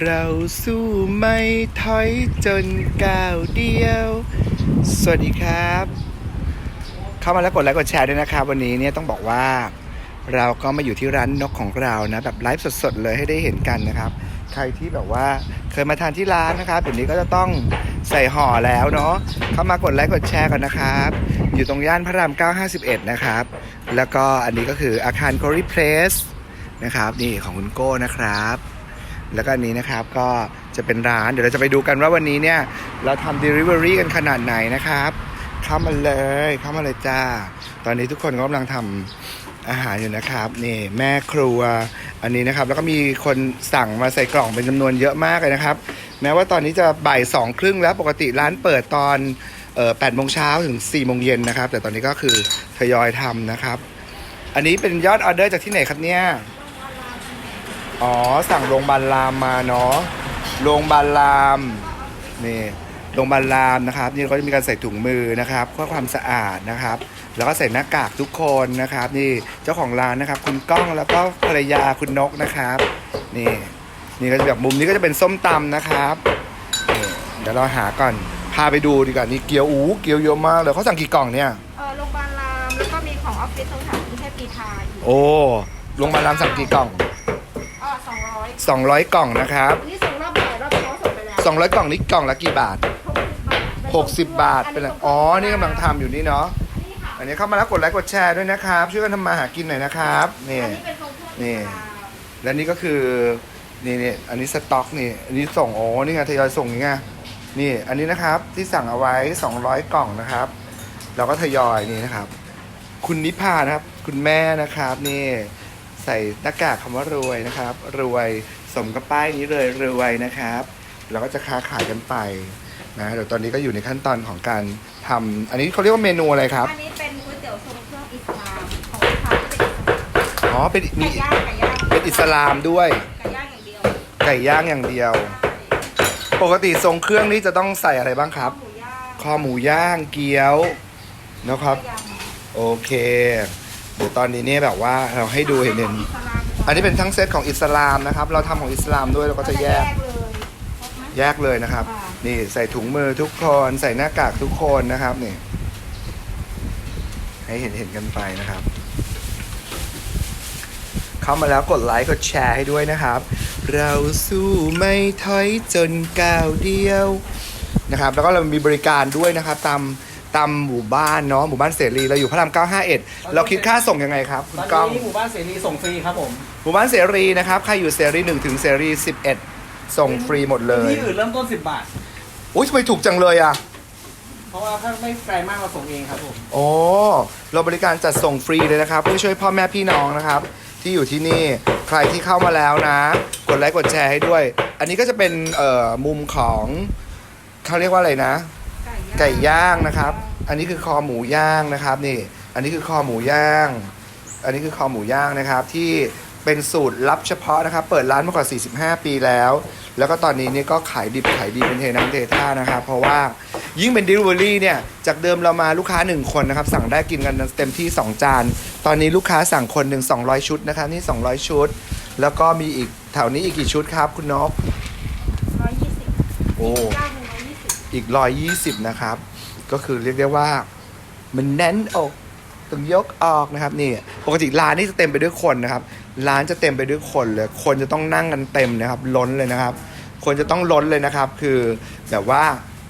เราสู้ไม่ถอยจนก้าวเดียว สวัสดีครับ เข้ามาแล้วกดไลค์กดแชร์ด้วยนะครับ วันนี้เนี่ยต้องบอกว่า เราก็มาอยู่ที่ร้านนกของเรานะ แบบไลฟ์สดๆเลยให้ได้เห็นกันนะครับ ใครที่แบบว่าเคยมาทานที่ร้านนะครับเดี๋ยวนี้ก็จะต้องใส่ห่อแล้วเนาะเข้ามากดไลค์กดแชร์กันนะครับ อยู่ตรงย่านพระราม951 นะครับ แล้วก็อันนี้ก็คืออาคาร c o r y Place นะครับ นี่ของคุณโก้นะครับ แล้วก็อันนี้นะครับก็จะเป็นร้านเดี๋ยวเราจะไปดูกันว่าวันนี้เนี่ย เราทำ Delivery กันขนาดไหนนะครับ เข้ามาเลยเข้ามาเลยจ้า ตอนนี้ทุกคนก็กำลังทำอาหารอยู่นะครับนี่แม่ครัวอันนี้นะครับ แล้วก็มีคนสั่งมาใส่กล่องเป็นจำนวนเยอะมากเลยนะครับ แม้ว่าตอนนี้จะบ่ายสองครึ่งแล้วปกติร้านเปิดตอนแปดโมงเช้าถึง4ี่โมงเย็นนะครับ แต่ตอนนี้ก็คือทยอยทำนะครับ อันนี้เป็นยอดออเดอร์จากที่ไหนครับเนี่ย อ๋อ สั่งโรงพยาบาลรามมาเนาะโรงพยาบาลรามนี่โรงพยาบาลรามนะครับนี่ก็จะมีการใส่ถุงมือนะครับเพื่อความสะอาดนะครับ แล้วก็ใส่หน้ากากทุกคนนะครับ นี่เจ้าของร้านนะครับ คุณก้องแล้วก็ภรรยาคุณนกนะครับ นี่นี่ก็จะแบบมุมนี้ก็จะเป็นส้มตำนะครับนี่เดี๋ยวเราหาก่อนพาไปดูดีกว่านี่เกี๊ยวอู้เกี๊ยวเยอะมากเลยเขาสั่งกี่กล่องเนี่ยเออโรงพยาบาลรามแล้วก็มีของออฟฟิศตรงแถวกรุงเทพปีทาอีกโอ้โรงพยาบาลรามสั่งกี่กล่องเออสอง ร้อย200 กล่องนะครับ นี่ส่งรอบบ่ายรอบเช้าส่งไปแล้ว200 กล่องนี้กล่องละกี่บาท 60 บาทเป็นไรอ๋อ นี่กำลังทำอยู่นี่เนาะนี่ค่ะอันนี้เข้ามาแล้วกดไลค์กดแชร์ด้วยนะครับ ช่วยกันทำมาหากินหน่อยนะครับ นี่อันนี้เป็นทรงเครื่องนี่ปีทาและนี่ก็คือนี่นี่อันนี้สต็อกนี่ อันนี้ส่งโอ้นี่ไงทยอยส่งนี่ไง นี่ อันนี้นะครับที่สั่งเอาไว้ 200 กล่องนะครับ เราก็ทยอยนี่นะครับ คุณนิพานะครับ คุณแม่นะครับนี่ ใส่หน้ากากคำว่ารวยนะครับ รวยสมกับป้ายนี้เลยรวยนะครับเราก็จะค้าขายกันไปนะเดี๋ยวตอนนี้ก็อยู่ในขั้นตอนของการทำอันนี้เขาเรียกว่าเมนูอะไรครับอันนี้เป็นก๋วยเตี๋ยวทรงเครื่องอิสลามของลูกค้าที่เป็นอิสลามอ๋อเป็นมีไก่ย่างไก่ย่างเป็นอิสลามด้วยไก่ย่างอย่างเดียวไก่ย่างอย่างเดียว ปกติทรงเครื่องนี่จะต้องใส่อะไรบ้างครับหมูย่างคอหมูย่างเกี๊ยวนะครับ ไก่ย่างโอเค เดี๋ยวตอนนี้เนี่ยแบบว่าเราให้ดูเห็นเห็นอันนี้เป็นทั้งเซตของอิสลามนะครับ เราทำของอิสลามด้วยเราก็จะแยกเลยครบไหมแยกเลยนะครับ นี่ใส่ถุงมือทุกคนใส่หน้ากากทุกคนนะครับนี่ให้เห็นเห็นกันไปนะครับ เข้ามาแล้วกดไลค์กดแชร์ให้ด้วยนะครับ เราสู้ไม่ถอยจนก้าวเดียวนะครับ แล้วก็เรามีบริการด้วยนะครับตาม ตามหมู่บ้านเนาะหมู่บ้านเสรีเราอยู่พระราม951 เราคิดค่าส่งยังไงครับคุณตอนก้องนี้หมู่บ้านเสรีส่งฟรีครับผมหมู่บ้านเสรีนะครับใครอยู่เสรี1ถึงเสรี 11 ส่งฟรีหมดเลยที่อื่นเริ่มต้น 10 บาท อุ้ยทำไมถูกจังเลยอะ เพราะว่าถ้าไม่ไกลมากเราส่งเองครับผม โอ้เราบริการจัดส่งฟรีเลยนะครับ เพื่อช่วยพ่อแม่พี่น้องนะครับ ที่อยู่ที่นี่ใครที่เข้ามาแล้วนะ กดไลค์กดแชร์ให้ด้วย อันนี้ก็จะเป็นเอ่อมุมของเขาเรียกว่าอะไรนะ ไก่ย่างนะครับ อันนี้คือคอหมูย่างนะครับนี่ อันนี้คือคอหมูย่าง อันนี้คือคอหมูย่างนะครับที่เป็นสูตรลับเฉพาะนะครับ เปิดร้านมากว่า 45 ปีแล้ว แล้วก็ตอนนี้เนี่ยก็ขายดิบขายดีเป็นเทน้ำเทท่านะครับ เพราะว่ายิ่งเป็น Delivery เนี่ย จากเดิมเรามาลูกค้า 1 คนนะครับ สั่งได้กินกันเต็มที่ 2 จาน ตอนนี้ลูกค้าสั่งคนหนึ่ง200 ชุดนะครับ นี่ 200 ชุด แล้วก็มีอีกแถวนี้อีกกี่ชุดครับคุณนกร้อยยี่สิบโอ้ย่างหนึ่งร้ อีกร้อยยี่สิบนะครับ ก็คือเรียกได้ว่ามันแน่นอกต้องยกออกนะครับนี่ปกติร้านนี่จะเต็มไปด้วยคนนะครับ ร้านจะเต็มไปด้วยคนเลย คนจะต้องนั่งกันเต็มนะครับ ล้นเลยนะครับ คนจะต้องล้นเลยนะครับ คือแบบว่า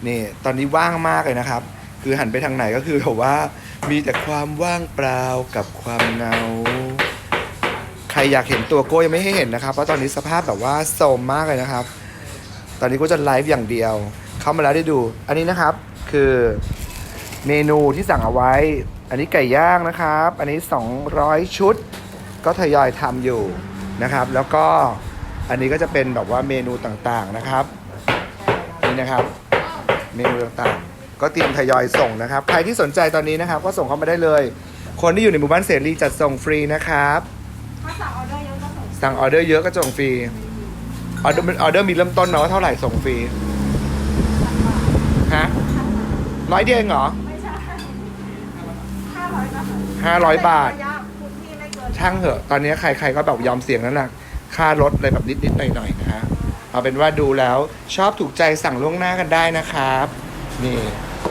นี่ตอนนี้ว่างมากเลยนะครับ คือหันไปทางไหนก็คือแบบว่ามีแต่ความว่างเปล่ากับความเงา ใครอยากเห็นตัวโก้ยังไม่ให้เห็นนะครับ เพราะตอนนี้สภาพแบบว่าโทรมมากเลยนะครับ ตอนนี้ก็จะไลฟ์อย่างเดียว เข้ามาแล้วได้ดู อันนี้นะครับคือเมนูที่สั่งเอาไว้ อันนี้ไก่ย่างนะครับ อันนี้ 200 ชุด ก็ทยอยทำอยู่นะครับ แล้วก็อันนี้ก็จะเป็นแบบว่าเมนูต่างๆนะครับ นี่นะครับ เมนูต่างๆ ก็เตรียมทยอยส่งนะครับ ใครที่สนใจตอนนี้นะครับ ก็ส่งเข้ามาได้เลย คนที่อยู่ในหมู่บ้านเสรีจัดส่งฟรีนะครับถ้าสั่งออเดอร์เยอะก็ส่งสั่งออเดอร์เยอะก็ส่งฟรีออเดอร์ออเดอร์มีเริ่มต้นมาว่าเท่าไหร่ส่งฟรี ฮะร้อยเดียวเองเหรอไม่ใช่ห้าร้อยนะคะห้าร้อยบาท ระยะพื้นที่ไม่เกินช่างเหอะ ตอนนี้ใครๆก็แบบยอมเสี่ยงนั่นแหละค่ารถอะไรแบบนิดๆหน่อยๆนะฮะเอาเป็นว่าดูแล้วชอบถูกใจสั่งล่วงหน้ากันได้นะครับ นี่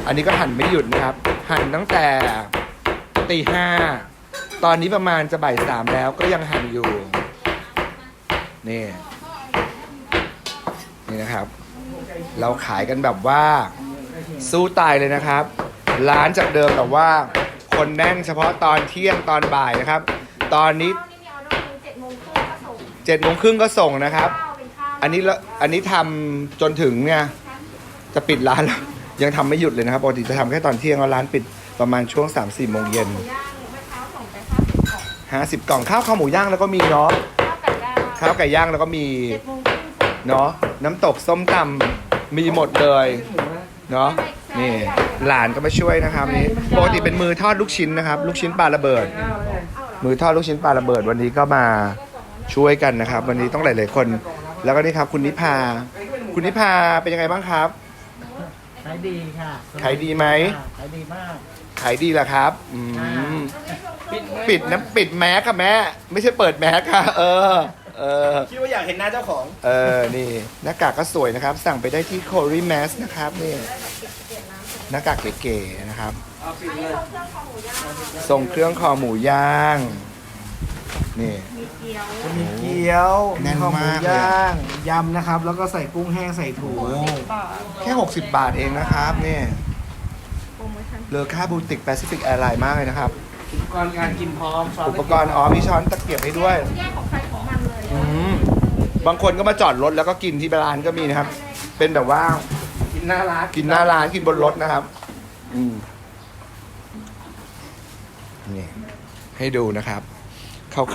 อันนี้ก็หั่นไม่หยุดนะครับ หั่นตั้งแต่ตีห้าตอนนี้ประมาณจะบ่ายสามแล้วก็ยังหั่นอยู่ นี่ นี่นะครับ เราขายกันแบบว่า สู้ตายเลยนะครับ ร้านจากเดิมแบบว่า คนแน่นเฉพาะตอนเที่ยงตอนบ่ายนะครับ ตอนนี้ข้าวนี่มีออเดอร์คือเจ็ดโมงครึ่งก็ส่งเจ็ดโมงครึ่งก็ส่งนะครับ ข้าวเป็นข้าวอันนี้ละอันนี้ทำจนถึงเนี่ย จะปิดร้านแล้ว ยังทำไม่หยุดเลยนะครับปกติจะทำแค่ตอนเที่ยงแล้วร้านปิดประมาณช่วง3 4โมงเย็นหมูย่างเมื่อเช้าส่งไปข้าวสิบกล่อง50กล่องข้าวข้าวหมูย่างแล้วก็มีเนาะข้าวไก่ย่างข้าวไก่ย่างแล้วก็มีเจ็ดโมงครึ่งส่งเนาะน้ำตกส้มตำมีหมดเลยหมูนะเนาะ นี่หลานก็มาช่วยนะครับนี่ปกติเป็นมือทอดลูกชิ้นนะครับ ลูกชิ้นปลาระเบิดข้าวเลยมือทอดลูกชิ้นปลาระเบิดวันนี้ก็มาช่วยกันนะครับ วันนี้ต้องหลาย ๆ คน แล้วก็นี่ครับ คุณนิพา คุณนิพาเป็นยังไงบ้างครับขายดีค่ะขายดีไหมค่ะขายดีมากขายดีแหละครับอืมปิดนะปิดแมสค่ะแม่ไม่ใช่เปิดแมสค่ะ เออ เออคิดว่าอยากเห็นหน้าเจ้าของ เออนี่หน้ากากก็สวยนะครับ สั่งไปได้ที่ c o r y Mask นะครับนี่ หน้ากากเก๋ๆนะครับเอาปิดเลยส่งเครื่องคอหมูย่าง นี่มีเกี๊ยวจะมีเกี๊ยวแน่นข้าวหมูมากเลยย่างยำนะครับ แล้วก็ใส่กุ้งแห้งใส่ถุงบาทแค่ 60 บาทเองนะครับนี่โปรโมชั่นเลอค่าบูติกแปซิฟิกแอร์ไลน์มากเลยนะครับ อุปกรณ์การกินพร้อมช้นอุปกรณ์อ๋อมีช้อนตะเกียบให้ด้วยแยกของใครของมันเลยอืมบางคนก็มาจอดรถแล้วก็กินที่ร้านก็มีนะครับ เป็นแบบว่า กินหน้าร้านกินหน้าร้านกินบนรถนะครับ อืมนี่ให้ดูนะครับ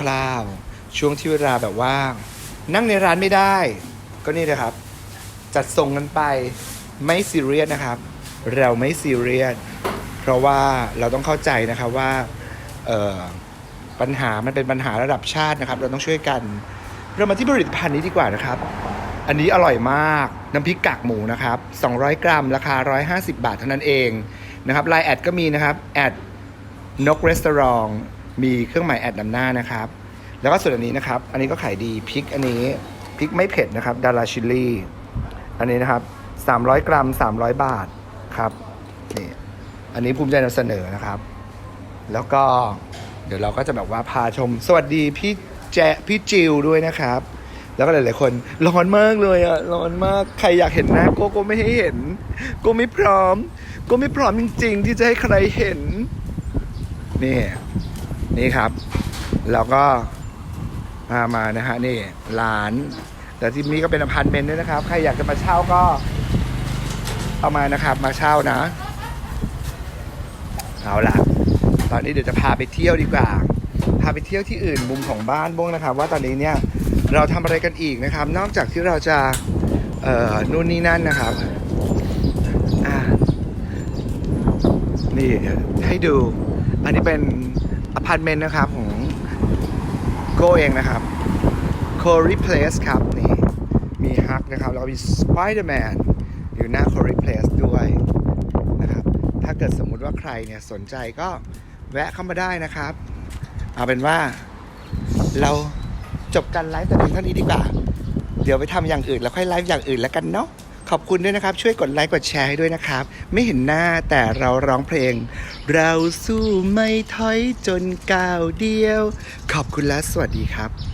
คร่าวๆช่วงที่เวลาแบบว่า นั่งในร้านไม่ได้ ก็นี่นะครับ จัดส่งกันไปไม่ซีเรียสนะครับ เราไม่ซีเรียสเพราะว่าเราต้องเข้าใจนะครับว่าเอ่อปัญหามันเป็นปัญหาระดับชาตินะครับ เราต้องช่วยกัน เรามาที่ผลิตภัณฑ์นี้ดีกว่านะครับ อันนี้อร่อยมาก น้ำพริกกากหมูนะครับ 200 กรัม ราคา 150 บาทเท่านั้นเองนะครับไลน์แอดก็มีนะครับแอดนกรีสอร์ทมีเครื่องหมายแอดนำหน้านะครับ แล้วก็ส่วนอันนี้นะครับ อันนี้ก็ขายดีพริกอันนี้พริกไม่เผ็ดนะครับดาราชิลลี่ อันนี้นะครับ 300 กรัม 300 บาทครับนี่อันนี้ภูมิใจนำเสนอนะครับ แล้วก็เดี๋ยวเราก็จะแบบว่าพาชม สวัสดีพี่แจพี่จิวด้วยนะครับ แล้วก็หลายๆคนร้อนมากเลยอะร้อนมากใครอยากเห็นหน้าโก้ก็ไม่ให้เห็นโก็ไม่พร้อมโก็ไม่พร้อมจริง ๆ ที่จะให้ใครเห็นนี่นี่ครับ แล้วก็มามานะฮะนี่ร้าน แต่ที่นี้ก็เป็นอพาร์ตเมนต์ด้วยนะครับ ใครอยากจะมาเช่าก็เอามานะครับมาเช่านะเอาล่ะ ตอนนี้เดี๋ยวจะพาไปเที่ยวดีกว่า พาไปเที่ยวที่อื่นมุมของบ้านบ้างนะครับ ว่าตอนนี้เนี่ย เราทำอะไรกันอีกนะครับ นอกจากที่เราจะเอ่อนู่นนี่นั่นนะครับอ่านี่ให้ดู อันนี้เป็นอพาร์ตเมนต์นะครับของโกเองนะครับ c o r y Place ครับนี่มีฮักนะครับแล้วก็มี Spider-Man อยู่หน้า c o r y Place ด้วยนะครับถ้าเกิดสมมุติว่าใครเนี่ยสนใจก็แวะเข้ามาได้นะครับ เอาเป็นว่าเรา จบการไลฟ์แต่เพียงเท่านี้ดีกว่า เดี๋ยวไปทำอย่างอื่นแล้วค่อยไลฟ์อย่างอื่นแล้วกันเนาะขอบคุณด้วยนะครับ ช่วยกดไลค์กดแชร์ให้ด้วยนะครับ ไม่เห็นหน้าแต่เราร้องเพลง เราสู้ไม่ถอยจนก้าวเดียว ขอบคุณและสวัสดีครับ